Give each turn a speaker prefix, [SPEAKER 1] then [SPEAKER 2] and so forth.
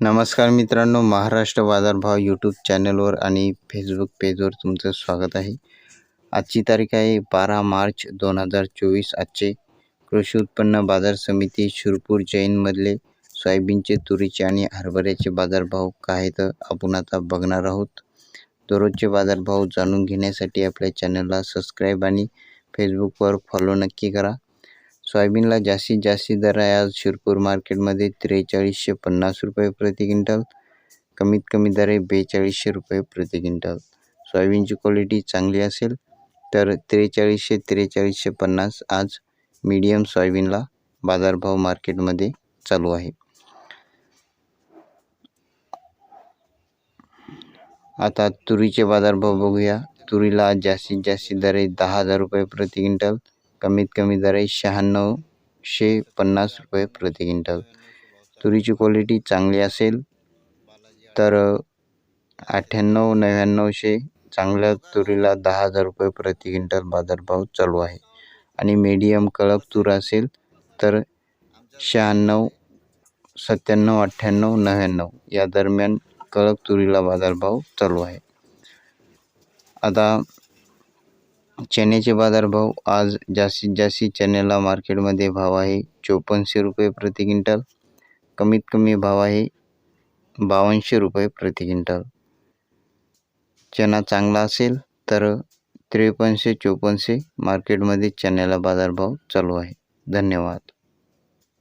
[SPEAKER 1] नमस्कार मित्रांनो महाराष्ट्र बाजारभाव यूट्यूब चॅनलवर आणि फेसबुक पेजवर तुमचं स्वागत आहे. आजची तारीख आहे बारा मार्च दोन हजार चोवीस. आजचे कृषी उत्पन्न बाजार समिती शिरपूर जैनमधले सोयाबीनचे तुरीचे आणि हरभऱ्याचे बाजारभाव काय तर आपण आता बघणार आहोत. दररोजचे बाजारभाव जाणून घेण्यासाठी आपल्या चॅनलला सबस्क्राईब आणि फेसबुकवर फॉलो नक्की करा. सोयाबीनला जास्तीत जास्त दर आहे. आज शिरपूर मार्केटमध्ये त्रेचाळीसशे पन्नास रुपये प्रति क्विंटल. कमीत कमी दर आहे बेचाळीसशे रुपये प्रति क्विंटल. सोयाबीनची क्वालिटी चांगली असेल तर त्रेचाळीसशे त्रेचाळीसशे पन्नास आज मीडियम सोयाबीनला बाजारभाव मार्केटमध्ये चालू आहे. आता तुरीचे बाजारभाव बघूया. तुरीला आज जास्तीत जास्त दर आहे दहा हजार रुपये प्रति क्विंटल. कमीत कमी दर आहे शहाण्णवशे पन्नास रुपये प्रति क्विंटल. तुरीची क्वालिटी चांगली असेल तर अठ्ठ्याण्णव नव्याण्णवशे चांगल्या तुरीला दहा हजार रुपये प्रति क्विंटल बाजारभाव चालू आहे. आणि मीडियम कळक तूर असेल तर शहाण्णव सत्त्याण्णव अठ्ठ्याण्णव नव्याण्णव या दरम्यान कळक तुरीला बाजारभाव चालू आहे. आता चण्याचे बाजारभाव आज जास्तीत जास्त चण्याला मार्केटमध्ये भाव आहे. चोपन्नशे रुपये प्रति क्विंटल. कमीत कमी भाव आहे बावनशे रुपये प्रति क्विंटल. चणा चांगला असेल तर त्रेपन्नशे चोपन्नशे मार्केटमध्ये चण्याला बाजारभाव चालू आहे. धन्यवाद.